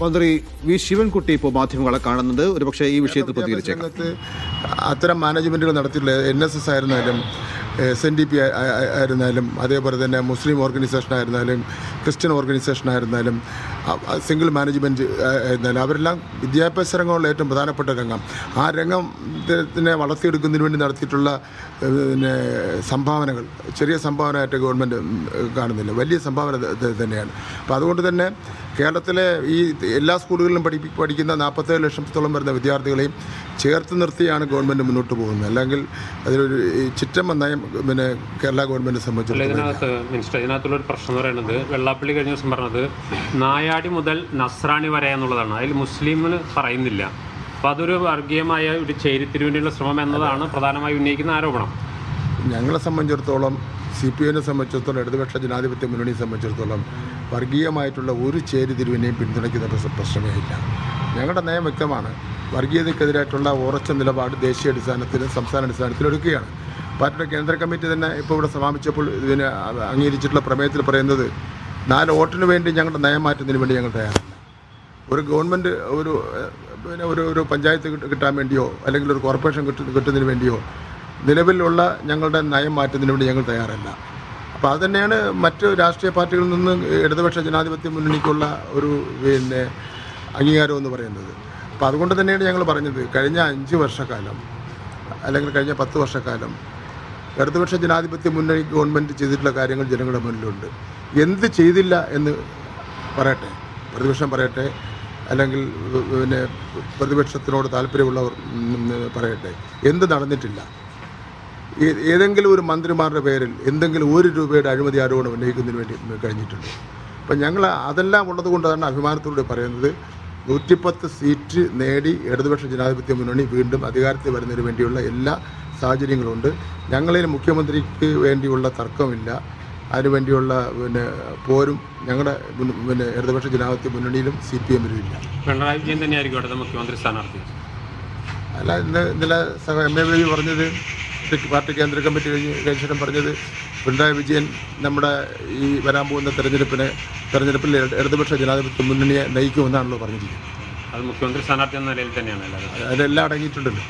മന്ത്രി വി ശിവൻകുട്ടി ഇപ്പോൾ മാധ്യമങ്ങളെ കാണുന്നത്. ഒരുപക്ഷെ ഈ വിഷയത്തിൽ പ്രതികരിച്ചേക്കാം. അത്തരം മാനേജ്മെന്റുകൾ നടത്തിയിട്ടുള്ള എൻ എസ് എസ് ആയിരുന്നാലും എസ് എൻ ഡി പി ആയിരുന്നാലും അതേപോലെ തന്നെ മുസ്ലിം ഓർഗനൈസേഷൻ ആയിരുന്നാലും ക്രിസ്ത്യൻ ഓർഗനൈസേഷൻ ആയിരുന്നാലും സിംഗിൾ മാനേജ്മെന്റ് ആയിരുന്നാലും അവരെല്ലാം വിദ്യാഭ്യാസ രംഗമുള്ള ഏറ്റവും പ്രധാനപ്പെട്ട രംഗം. ആ രംഗത്തിനെ വളർത്തിയെടുക്കുന്നതിന് വേണ്ടി നടത്തിയിട്ടുള്ള പിന്നെ സംഭാവനകൾ ചെറിയ സംഭാവനയായിട്ട് ഗവൺമെന്റ് കാണുന്നില്ല. വലിയ സംഭാവന തന്നെയാണ്. അപ്പോൾ അതുകൊണ്ട് തന്നെ കേരളത്തിലെ ഈ എല്ലാ സ്കൂളുകളിലും പഠിപ്പി പഠിക്കുന്ന നാൽപ്പത്തേഴ് ലക്ഷത്തോളം വരുന്ന വിദ്യാർത്ഥികളെയും ചേർത്ത് നിർത്തിയാണ് ഗവൺമെന്റ് മുന്നോട്ട് പോകുന്നത്. അല്ലെങ്കിൽ അതിലൊരു ചിറ്റമ്മ നയം പിന്നെ കേരള ഗവൺമെന്റ് സംബന്ധിച്ചിടത്തോളം ഇതിനകത്ത് മിനിസ്റ്റർ ഇതിനകത്തുള്ള ഒരു പ്രശ്നം എന്ന് പറയുന്നത് വെള്ളാപ്പള്ളി കഴിഞ്ഞ ദിവസം പറഞ്ഞത് നായാടി മുതൽ നസ്രാണി വരെ എന്നുള്ളതാണ്. അതിൽ മുസ്ലിമിന് പറയുന്നില്ല. അപ്പോൾ അതൊരു വർഗീയമായ ഒരു ചേരിത്തിരിവിനുള്ള ശ്രമം എന്നതാണ് പ്രധാനമായി ഉന്നയിക്കുന്ന ആരോപണം. ഞങ്ങളെ സംബന്ധിച്ചിടത്തോളം സി പി എമ്മിനെ സംബന്ധിച്ചിടത്തോളം ഇടതുപക്ഷ ജനാധിപത്യ മുന്നണിയെ സംബന്ധിച്ചിടത്തോളം വർഗീയമായിട്ടുള്ള ഒരു ചേരിതിരിവിനെയും പിന്തുണയ്ക്കുന്ന പ്രശ്ന- പ്രശ്നമേ ഇല്ല ഞങ്ങളുടെ നയം വ്യക്തമാണ്. വർഗീയതയ്ക്കെതിരായിട്ടുള്ള ഉറച്ച നിലപാട് ദേശീയ അടിസ്ഥാനത്തിലും സംസ്ഥാന അടിസ്ഥാനത്തിലും എടുക്കുകയാണ്. പാർട്ടിയുടെ കേന്ദ്ര കമ്മിറ്റി തന്നെ ഇപ്പോൾ ഇവിടെ സമാപിച്ചപ്പോൾ ഇതിന് അംഗീകരിച്ചിട്ടുള്ള പ്രമേയത്തിൽ പറയുന്നത് നാല് വോട്ടിന് വേണ്ടി ഞങ്ങളുടെ നയം മാറ്റുന്നതിന് വേണ്ടി ഞങ്ങൾ തയ്യാറല്ല. ഒരു ഗവൺമെന്റ് ഒരു പിന്നെ ഒരു ഒരു പഞ്ചായത്ത് കിട്ടാൻ വേണ്ടിയോ അല്ലെങ്കിൽ ഒരു കോർപ്പറേഷൻ കിട്ടുന്നതിന് വേണ്ടിയോ നിലവിലുള്ള ഞങ്ങളുടെ നയം മാറ്റുന്നതിന് വേണ്ടി ഞങ്ങൾ തയ്യാറല്ല. അപ്പോൾ അത് തന്നെയാണ് മറ്റ് രാഷ്ട്രീയ പാർട്ടികളിൽ നിന്ന് ഇടതുപക്ഷ ജനാധിപത്യ മുന്നണിക്കുള്ള ഒരു പിന്നെ അംഗീകാരം എന്ന് പറയുന്നത്. അപ്പോൾ അതുകൊണ്ട് തന്നെയാണ് ഞങ്ങൾ പറഞ്ഞത് കഴിഞ്ഞ അഞ്ച് വർഷക്കാലം അല്ലെങ്കിൽ കഴിഞ്ഞ പത്ത് വർഷക്കാലം ഇടതുപക്ഷ ജനാധിപത്യ മുന്നണി ഗവൺമെന്റ് ചെയ്തിട്ടുള്ള കാര്യങ്ങൾ ജനങ്ങളുടെ മുന്നിലുണ്ട്. എന്ത് ചെയ്തില്ല എന്ന് പറയട്ടെ പ്രതിപക്ഷം പറയട്ടെ അല്ലെങ്കിൽ പിന്നെ പ്രതിപക്ഷത്തിനോട് താല്പര്യമുള്ളവർ പറയട്ടെ എന്ത് നടന്നിട്ടില്ല. ഏതെങ്കിലും ഒരു മന്ത്രിമാരുടെ പേരിൽ എന്തെങ്കിലും ഒരു രൂപയുടെ അഴിമതി ആരോപണം ഉന്നയിക്കുന്നതിന് വേണ്ടി കഴിഞ്ഞിട്ടുണ്ട്. അപ്പം ഞങ്ങൾ അതെല്ലാം ഉള്ളത് തന്നെ അഭിമാനത്തോടെ പറയുന്നത് നൂറ്റിപ്പത്ത് സീറ്റ് നേടി ഇടതുപക്ഷ ജനാധിപത്യ മുന്നണി വീണ്ടും അധികാരത്തിൽ വരുന്നതിന് വേണ്ടിയുള്ള എല്ലാ സാഹചര്യങ്ങളുണ്ട്. ഞങ്ങളിൽ മുഖ്യമന്ത്രിക്ക് വേണ്ടിയുള്ള തർക്കമില്ല. അതിനുവേണ്ടിയുള്ള പിന്നെ പോരും ഞങ്ങളുടെ പിന്നെ ഇടതുപക്ഷ ജനാധിപത്യ മുന്നണിയിലും സി പി എമ്മിലും ഇല്ല. പിണറായി വിജയൻ തന്നെയായിരിക്കും മുഖ്യമന്ത്രി സ്ഥാനാർത്ഥി. അല്ല ഇന്ന് ഇന്നലെ എം എ പറഞ്ഞത് പാർട്ടി- പാർട്ടി കേന്ദ്ര കമ്മിറ്റി കഴിഞ്ഞ് കഴിഞ്ഞിട്ടും പറഞ്ഞത് പിണറായി വിജയൻ നമ്മുടെ ഈ വരാൻ പോകുന്ന തെരഞ്ഞെടുപ്പിന് തെരഞ്ഞെടുപ്പിൽ ഇട- ഇടതുപക്ഷ ജനാധിപത്യ മുന്നണിയെ നയിക്കുമെന്നാണല്ലോ പറഞ്ഞിരിക്കുന്നത്. അത് മുഖ്യമന്ത്രി സ്ഥാനാർത്ഥി എന്ന നിലയിൽ തന്നെയാണ് അതെല്ലാം അടങ്ങിയിട്ടുണ്ടല്ലോ.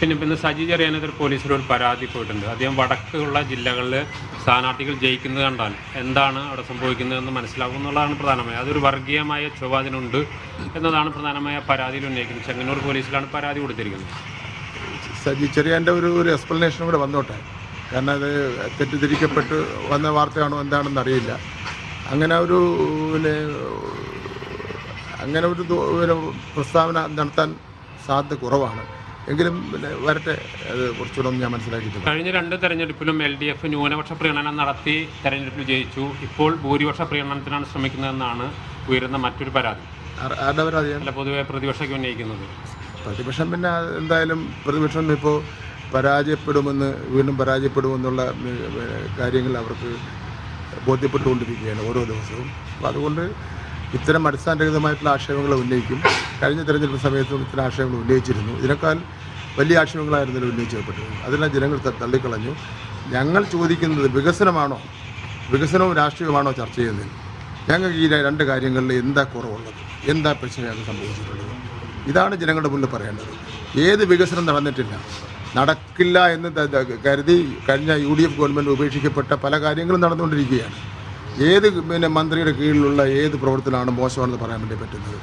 പിന്നെ പിന്നെ സജി ചെറിയാനൊരു പോലീസിൽ പരാതി പോയിട്ടുണ്ട്. അദ്ദേഹം വടക്കുള്ള ജില്ലകളിൽ സ്ഥാനാർത്ഥികൾ ജയിക്കുന്നത് കണ്ടാൽ എന്താണ് അവിടെ സംഭവിക്കുന്നതെന്ന് മനസ്സിലാകും എന്നുള്ളതാണ് പ്രധാനമായി. അതൊരു വർഗീയമായ ചൊവ്വാതിനുണ്ട് എന്നതാണ് പ്രധാനമായ പരാതിയിൽ ഉന്നയിക്കുന്നത്. ചെങ്ങന്നൂർ പോലീസിലാണ് പരാതി കൊടുത്തിരിക്കുന്നത്. സജി ചെറിയാന്റെ ഒരു ഒരു എക്സ്പ്ലനേഷനും കൂടെ വന്നോട്ടെ. കാരണം അത് തെറ്റിദ്ധരിക്കപ്പെട്ട് വന്ന വാർത്തയാണോ എന്താണെന്ന് അറിയില്ല. അങ്ങനെ ഒരു പിന്നെ അങ്ങനെ ഒരു പ്രസ്താവന നടത്താൻ സാധ്യത കുറവാണ്. എങ്കിലും പിന്നെ വരട്ടെ അത് കുറച്ചുകൂടെ ഞാൻ മനസ്സിലാക്കിയിട്ടുണ്ട് കഴിഞ്ഞ രണ്ട് തെരഞ്ഞെടുപ്പിലും എൽ ഡി എഫ് ന്യൂനപക്ഷ പ്രീണനം നടത്തി തെരഞ്ഞെടുപ്പിൽ ജയിച്ചു. ഇപ്പോൾ ഭൂരിപക്ഷ പ്രീണനത്തിനാണ് ശ്രമിക്കുന്നതെന്നാണ് ഉയരുന്ന മറ്റൊരു പരാതി. ആരുടെ പരാതിയാണ്? പൊതുവെ പ്രതിപക്ഷയ്ക്ക് ഉന്നയിക്കുന്നത്. പ്രതിപക്ഷം പിന്നെ എന്തായാലും പ്രതിപക്ഷം ഇപ്പോൾ പരാജയപ്പെടുമെന്ന് വീണ്ടും പരാജയപ്പെടുമെന്നുള്ള കാര്യങ്ങൾ അവർക്ക് ബോധ്യപ്പെട്ടുകൊണ്ടിരിക്കുകയാണ് ഓരോ ദിവസവും. അപ്പോൾ അതുകൊണ്ട് ഇത്തരം അടിസ്ഥാനരഹിതമായിട്ടുള്ള ആക്ഷേപങ്ങൾ ഉന്നയിക്കും. കഴിഞ്ഞ തെരഞ്ഞെടുപ്പ് സമയത്തും ഇത്തരം ആക്ഷേപങ്ങൾ ഉന്നയിച്ചിരുന്നു. ഇതിനേക്കാൾ വലിയ ആക്ഷേപങ്ങളായിരുന്നല്ലോ ഉന്നയിച്ചപ്പെട്ടത്. അതെല്ലാം ജനങ്ങൾ തള്ളിക്കളഞ്ഞു. ഞങ്ങൾ ചോദിക്കുന്നത് വികസനമാണോ? വികസനവും രാഷ്ട്രീയമാണോ ചർച്ച ചെയ്യുന്നത് ഞങ്ങൾക്ക് ഈ രണ്ട് കാര്യങ്ങളിൽ എന്താ കുറവുള്ളത്? എന്താ പ്രശ്നമാണ് സംഭവിച്ചിട്ടുള്ളത്? ഇതാണ് ജനങ്ങളുടെ മുന്നിൽ പറയേണ്ടത്. ഏത് വികസനം നടന്നിട്ടില്ല. നടക്കില്ല എന്ന് കരുതി കഴിഞ്ഞ യു ഡി എഫ് ഗവൺമെന്റ് ഉപേക്ഷിക്കപ്പെട്ട പല കാര്യങ്ങളും നടന്നുകൊണ്ടിരിക്കുകയാണ്. ഏത് പിന്നെ മന്ത്രിയുടെ കീഴിലുള്ള ഏത് പ്രവർത്തനമാണ് മോശമാണെന്ന് പറയാൻ വേണ്ടി പറ്റുന്നത്?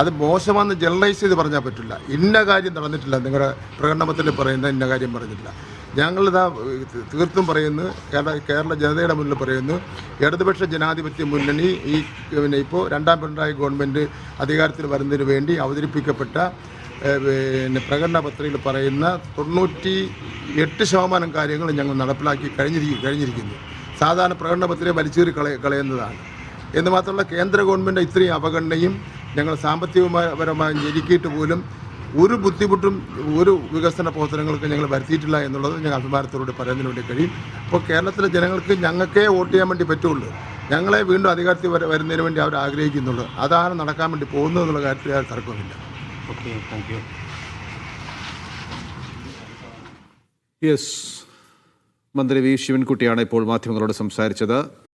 അത് മോശമാണെന്ന് ജനറലൈസ് ചെയ്ത് പറഞ്ഞാൽ പറ്റില്ല. ഇന്ന കാര്യം നടന്നിട്ടില്ല. നിങ്ങളുടെ പ്രകടനത്തിൽ പറയുന്ന ഇന്ന കാര്യം പറഞ്ഞിട്ടില്ല. ഞങ്ങളിതാ തീർത്തും പറയുന്നു കേരള കേരള ജനതയുടെ മുന്നിൽ പറയുന്നു ഇടതുപക്ഷ ജനാധിപത്യ മുന്നണി ഈ പിന്നെ ഇപ്പോൾ രണ്ടാം പിണറായി ഗവൺമെന്റ് അധികാരത്തിൽ വരുന്നതിന് വേണ്ടി അവതരിപ്പിക്കപ്പെട്ട പിന്നെ പ്രകടന പത്രികയിൽ പറയുന്ന തൊണ്ണൂറ്റി എട്ട് ശതമാനം കാര്യങ്ങൾ ഞങ്ങൾ നടപ്പിലാക്കി കഴിഞ്ഞിരിക്കും കഴിഞ്ഞിരിക്കുന്നു. സാധാരണ പ്രകടന പത്രിക വലിച്ചേറി കളയ കളയുന്നതാണ്. എന്ന് മാത്രമല്ല കേന്ദ്ര ഗവൺമെന്റ് ഇത്രയും അവഗണനയും ഞങ്ങൾ സാമ്പത്തികപരമായി ഞെരുക്കിയിട്ട് പോലും ഒരു ബുദ്ധിമുട്ടും ഒരു വികസന പ്രവർത്തനങ്ങൾക്ക് ഞങ്ങൾ വരുത്തിയിട്ടില്ല എന്നുള്ളത് ഞങ്ങൾ അഭിമാനത്തോടെ പറയുന്നതിന് വേണ്ടി കഴിയും. അപ്പോൾ കേരളത്തിലെ ജനങ്ങൾക്ക് ഞങ്ങൾക്കേ വോട്ട് ചെയ്യാൻ വേണ്ടി പറ്റുള്ളൂ. ഞങ്ങളെ വീണ്ടും അധികാരത്തിൽ വര- വരുന്നതിന് വേണ്ടി അവർ ആഗ്രഹിക്കുന്നുള്ളൂ. അതാണ് നടക്കാൻ വേണ്ടി പോകുന്നത് എന്നുള്ള കാര്യത്തിൽ യാതൊരു തർക്കമില്ല ഓക്കെ താങ്ക് യു. യെസ്. മന്ത്രി വി. ശിവൻകുട്ടിയാണ് ഇപ്പോൾ മാധ്യമങ്ങളോട് സംസാരിച്ചത്.